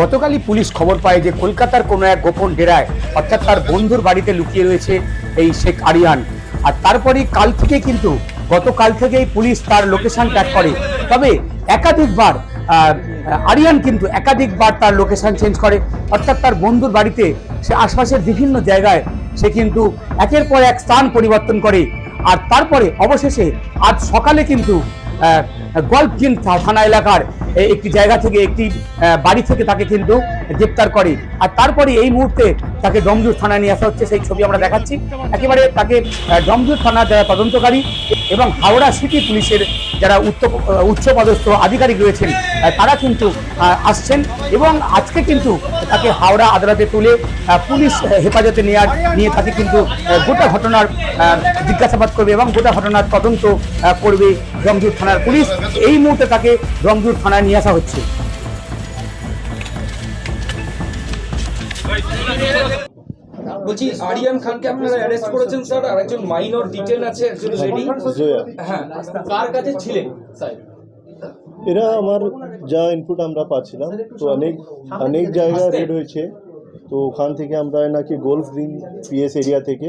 গতকালই পুলিশ খবর পায় যে কলকাতার কোনো এক গোপন ডেরায়, অর্থাৎ তার বন্ধুর বাড়িতে লুকিয়ে রয়েছে এই শেখ আরিয়ান। আর তারপরেই কাল থেকে কিন্তু, গতকাল থেকেই পুলিশ তার লোকেশন ট্র্যাক করে। তবে একাধিকবার আরিয়ান কিন্তু একাধিকবার তার লোকেশন চেঞ্জ করে। অর্থাৎ তার বন্ধুর বাড়িতে, সে আশপাশের বিভিন্ন জায়গায় সে কিন্তু একের পর এক স্থান পরিবর্তন করে। আর তারপরে অবশেষে আজ সকালে কিন্তু গল্ফকিন থানা এলাকার একটি জায়গা থেকে একটি বাড়ি থেকে তাকে কিন্তু গ্রেপ্তার করে। আর তারপরে এই মুহূর্তে তাকে ডমজুর থানায় নিয়ে আসা হচ্ছে, সেই ছবি আমরা দেখাচ্ছি। একেবারে তাকে ডমজুর থানার যারা তদন্তকারী এবং হাওড়া সিটি পুলিশের যারা উচ্চ উচ্চপদস্থ আধিকারিক রয়েছেন তারা কিন্তু আসছেন এবং আজকে কিন্তু তাকে হাওড়া আদালতে তুলে পুলিশ হেফাজতে নেওয়ার নিয়ে তাকে কিন্তু গোটা ঘটনার জিজ্ঞাসাবাদ করবে এবং গোটা ঘটনার তদন্ত করবে রংজুর থানার পুলিশ। এই মুহূর্তে তাকে রংজুর থানায় নিয়ে আসা হচ্ছে। বলছি আরিয়ান খানকে আপনারা অ্যারেস্ট করেছেন স্যার আর একজন মাইনর ডিটেন আছে একজন লেডি হ্যাঁ কার কাছে ছিলেন? এরা আমার যা ইনপুট আমরা পাচ্ছিলাম তো অনেক অনেক জায়গায় রেড হয়েছে। তো ওখান থেকে আমরা নাকি গোল্ফ গ্রিন পিএস এরিয়া থেকে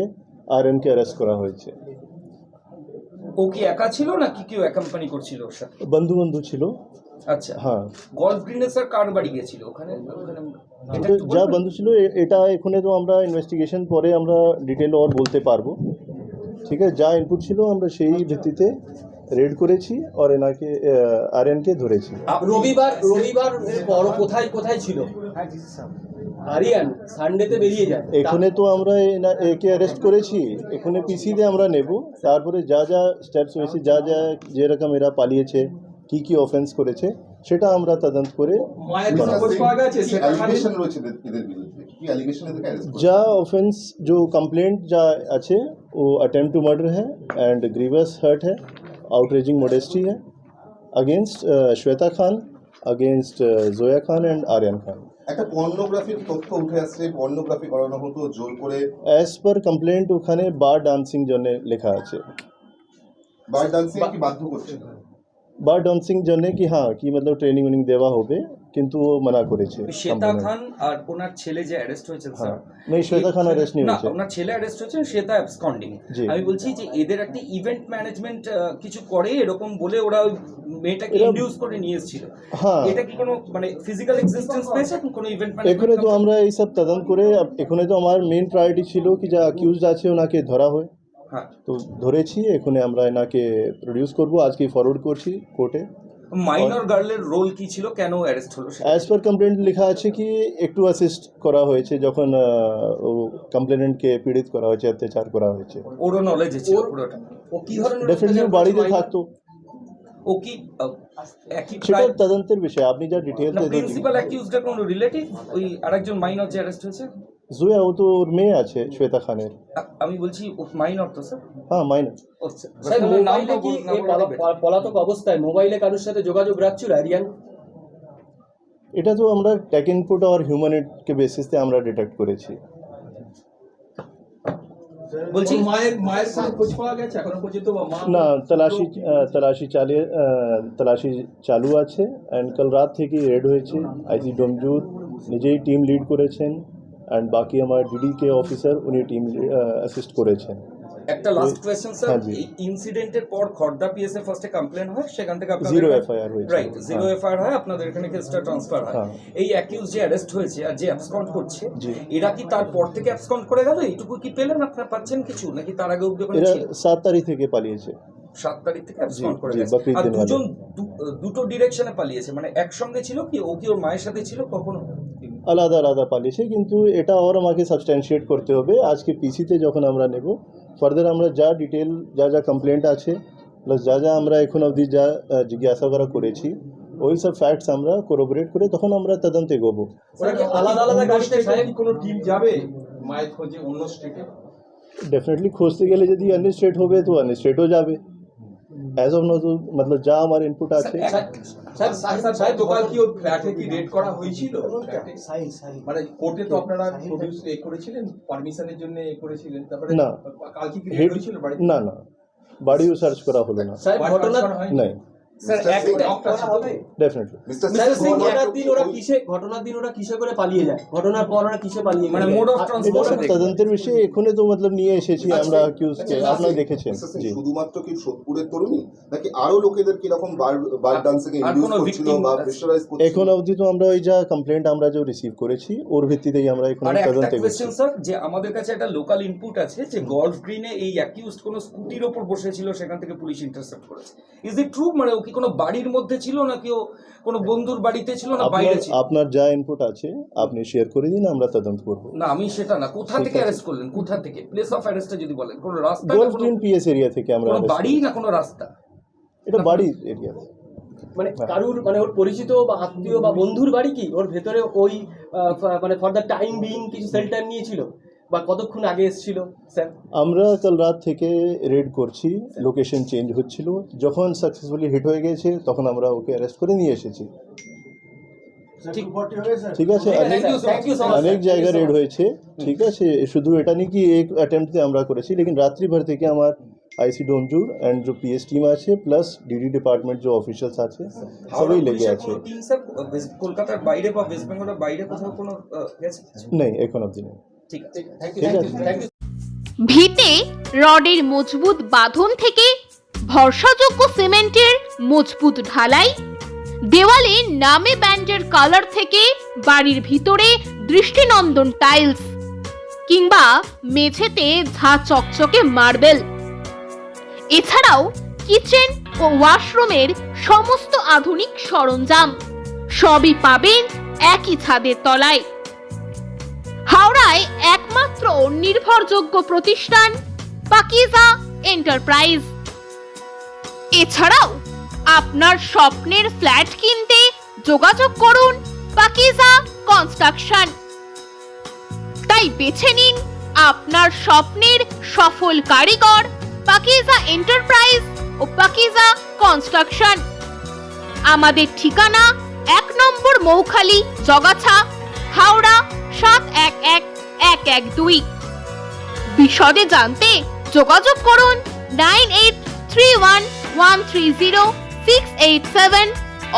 আর এনকে অ্যারেস্ট করা হয়েছে। ও কি একা ছিল না কি কেউ অ্যাকাম্পানি করছিল ওর সাথে? বন্ধু বন্ধু ছিল। আচ্ছা। হ্যাঁ। গল্ফ গ্রিনে স্যার কার বাড়ি ওখানে যা বন্ধু ছিল এটা এখানে তো আমরা ইনভেস্টিগেশন পরে আমরা ডিটেল ওর বলতে পারব। ঠিক আছে যা ইনপুট ছিল আমরা সেই ভিত্তিতে রেড করেছি আর এনাকে আর এনকে ধরেছি। রবিবার রবিবার পর কোথায় কোথায় ছিল? আরিয়ান সানডেতে বেরিয়ে যায়। এখানে তো আমরা একে অ্যারেস্ট করেছি। এখানে পিসিতে আমরা নেব। তারপরে যা যা স্টেপস হয়েছে যা যা যেরকম এরা পালিয়েছে কি কি অফেন্স করেছে সেটা আমরা তদন্ত করে মায়ের বানাবো। খোঁজ পাওয়া গেছে কি অ্যালিগেশন রয়েছে এদের এদের বিরুদ্ধে কি অ্যালিগেশন এদেরকে অ্যারেস্ট যা ऑफेंस जो कंप्लेंट जा अच्छे वो अटेम्प्ट टू मर्डर है एंड ग्रीवस हर्ट है आउटरेजिंग मोडेस्टी है against Shweta Khan against Zoya Khan and Aryan Khan একটা পর্নোগ্রাফির তথ্য উঠে আসছে পর্নোগ্রাফি করানো হতো জোর করে एज पर कंप्लेंट ওখানে বার ডান্সিং জন্য লেখা আছে বার ডান্সিং কি বাধ্য করছে বার ডান্সিং জন্য কি হ্যাঁ কি মতলব ট্রেনিং উনিং দেওয়া হবে কিন্তু ও মানা করেছে শ্বেতা খান আর ওনার ছেলে যে অ্যারেস্ট হয়েছে স্যার মানে শ্বেতা খান অ্যারেস্ট নিয়ে হয়েছে। ওনার ছেলে অ্যারেস্ট হয়েছে শ্বেতা অ্যাবসকন্ডিং আমি বলছি যে এদের একটা ইভেন্ট ম্যানেজমেন্ট কিছু করে এরকম বলে ওরা ওই মেয়েটাকে ইনডিউস করে নিয়ে এসেছিল। হ্যাঁ। এটা কি কোনো মানে ফিজিক্যাল এক্সিস্টেন্স পেয়েছে কোনো ইভেন্ট এখানে তো আমরা এইসব তদন্ত করে এখানে তো আমার মেইন প্রায়োরিটি ছিল কি যা অ্যাকিউজড আছে ওনাকে ধরা হয়। তো ধরেছি এখানে আমরা এনাকে প্রডিউস করব। আজকে ফরওয়ার্ড করছি কোর্টে মাইনর গার্লের রোল কি ছিল? কেন অ্যারেস্ট হলো সেটা? অ্যাজ পার কমপ্লেন্ট লেখা আছে কি একটু অ্যাসিস্ট করা হয়েছে যখন ও কমপ্লেনেন্টকে পীড়িত করা হয়েছে অত্যাচার করা হয়েছে। ওরও নলেজ ছিল পুরোটা। ও কি ধরনের ডেফিনেটলি বাড়িতে থাকতো। ও কি একই সেটা তদন্তের বিষয়। আপনি যা ডিটেলস প্রিন্সিপাল অ্যাকিউজডের কোনো রিলেটিভ ওই আরেকজন মাইনর যে অ্যারেস্ট হয়েছে? জুয়া ও তো ওর মেয়ে আছে শ্বেতা খানের। আমি বলছি মাইনর তো স্যার হ্যাঁ মাইনার স্যার মোবাইলে কি পলাতক অবস্থায় মোবাইলে কারোর সাথে যোগাযোগ রাখছিল আরিয়ান এটা তো আমরা টেক ইনপুট আর হিউম্যানিটকে বেসিসে আমরা ডিটেক্ট করেছি। বলছি মায়ের মায়ের সাথে খোঁজ পাওয়া গেছে? এখনও পর্যন্ত মা না তলাশি তলাশি চালিয়ে তলাশি চালু আছে অ্যান্ড কাল রাত থেকে রেড হয়েছে। আইসি ডমজুর নিজেই টিম লিড করেছেন। অ্যান্ড বাকি আমার ডিডি কে অফিসার উনি টিম অ্যাসিস্ট করেছেন। একটা লাস্ট কোয়েশ্চেন স্যার। এই ইনসিডেন্টের পর খর্দা পিএসএ ফার্স্টে কমপ্লেন হয়? সেখান থেকে আপনাদের জিরো এফআইআর হয়েছে। Right zero. এফআইআর হয় আপনাদের এখানে কেসটা ট্রান্সফার হয়। হ্যাঁ। এই অ্যাকিউজ যে অ্যারেস্ট হয়েছে আর যে অ্যাবসকন্ড করছে এরা কি তারপর থেকে অ্যাবসকন্ড করে গেল? এইটুকু কি পেলেন? আপনারা পাচ্ছেন কিছু? নাকি তার আগে অব্দি এরা তারিখ থেকে পালিয়েছে। সাত তারিখ থেকে অ্যাবসকন্ড করে গেছে। আর দুজন দুটো ডিরেকশনে পালিয়েছে। মানে একসঙ্গে ছিল কি? ও কি ওর মায়ের সাথে ছিল কখনো? আলাদা আলাদা পালিশে কিন্তু এটা আবার আমাকে সাবস্ট্যান্সিয়েট করতে হবে। আজকে পিসিতে যখন আমরা নেব ফার্দার আমরা যা ডিটেল যা যা কমপ্লেন্ট আছে প্লাস যা যা আমরা এখন অবধি যা জিজ্ঞাসা করা করেছি ওই সব ফ্যাক্টস আমরা কোরোবরেট করে তখন আমরা তদন্তে গোবো আলাদা আলাদা ডেফিনেটলি খুঁজতে গেলে যদি অন্য হবে তো অন্য যাবে। অ্যাজ অফ নো তো মতলব যা আমার ইনপুট আছে। স্যার স্যার দোকান কি ফ্ল্যাটে কি রেড করা হয়েছিল? মানে কোর্টে তো আপনারা প্রডিউস এ করেছিলেন পারমিশনের জন্য এ করেছিলেন তারপরে না। কালকে কি রেড হয়েছিল বাড়ি না না। বাড়িও সার্চ করা হলো না। ঘটনা? নাই। Sir Mr. এক Singh, একটা হবে ডেফিনেটলি মিস্টার স্যার সিং ঘটনার দিন ওরা কিসে ঘটনার দিন ওরা কিসে করে পালিয়ে যায়? ঘটনার পর ওরা কিসে পালিয়ে মানে গেছে? মোড অফ এটা ট্রান্সপোর্ট সব তদন্তের বিষয়ে এখনই তো মতলব নিয়ে এসেছি আমরা অ্যাকিউজকে আপনারা দেখেছেন। মিস্টার সিং, জি। শুধুমাত্র কি সোদপুরের তরুণী? নাকি আরও লোকেদের কি রকম বার বার ডান্সিং আর ইন্ডিউস করছিল বা আছে? করছিল? এখন অবধি তো আমরা ওই যা কমপ্লেন্ট আমরা যে রিসিভ করেছি ওর ভিত্তিতেই আমরা এখন তদন্তে স্যার যে আমাদের কাছে একটা লোকাল ইনপুট আছে যে গলফ গ্রিনে এই অ্যাকিউজড কোনো স্কুটির ওপর বসেছিল সেখান থেকে পুলিশ ইন্টারসেপ্ট করেছে। ইজ ইট ট্রু মানে কি কোনো বাড়ির মধ্যে ছিল নাকি ও কোনো বন্ধুর বাড়িতে ছিল না বাইরে ছিল? আপনার যা ইনপুট আছে আপনি শেয়ার করে দিন আমরা তদন্ত করব। না আমি সেটা না কোথা থেকে অ্যারেস্ট করলেন? কোথা থেকে? প্লেস অফ অ্যারেস্টটা যদি বলেন কোনো রাস্তা না গোল্ড গ্রিন পিএস এরিয়া থেকে আমরা কোনো বাড়ি না কোনো রাস্তা? এটা বাড়ির এরিয়া মানে কারুর মানে ওর পরিচিত বা আত্মীয় বা বন্ধুর বাড়ি কি? ওর ভেতরে ওই আহ, মানে ফর দ্য টাইম বিং কিছু সেল্টার নিয়েছিল? বা কতক্ষণ আগে এসেছিল স্যার? আমরা কাল রাত থেকে রেড করছি লোকেশন চেঞ্জ হচ্ছিল। যখন সাকসেসফুলি হিট হয়ে গেছে তখন আমরা ওকে অ্যারেস্ট করে নিয়ে এসেছি। ঠিক আছে অনেক জায়গা রেড হয়েছে ঠিক আছে। শুধু এটা নেই কি এক অ্যাটেম্পটে আমরা করেছি লেকিন রাত্রি ভর থেকে আমার আইসি ডোমজুর অ্যান্ড যে পিএস টিম আছে প্লাস ডিডি ডিপার্টমেন্ট যে অফিসিয়ালস আছে সবই লেগে আছে। কলকাতার বাইরে বা ওয়েস্ট বেঙ্গলের বাইরে কোথাও কোনো নেই এখন অবধি নেই। ঠিক আছে। ভিতে রডের মজবুত বাঁধন থেকে ভরসাযোগ্য সিমেন্টের মজবুত ঢালাই দেওয়ালে নামে ব্যান্ডের কালার থেকে বাড়ির ভিতরে দৃষ্টিনন্দন টাইলস কিংবা মেঝেতে ঝা চকচকে মার্বেল। এছাড়াও কিচেন ও ওয়াশরুমের সমস্ত আধুনিক সরঞ্জাম সবই পাবেন একই ছাদের তলায়। হাওড়ায় একমাত্র নির্ভরযোগ্য প্রতিষ্ঠান, পাকিজা এন্টারপ্রাইজ। এছাড়াও আপনার স্বপ্নের ফ্ল্যাট কিনতে যোগাযোগ করুন পাকিজা কনস্ট্রাকশন। তাই বেছে নিন আপনার স্বপ্নের সফল কারিগর পাকিজা এন্টারপ্রাইজ ও পাকিজা কনস্ট্রাকশন। আমাদের ঠিকানা এক নম্বর মৌখালি জগাছা, হাওড়া সাত এক এক এক এক দুই। বিশদে জানতে যোগাযোগ করুন nine eight three one one three zero six eight seven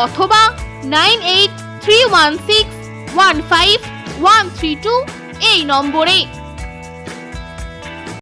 অথবা nine eight three one six one five one three two এই নম্বরে।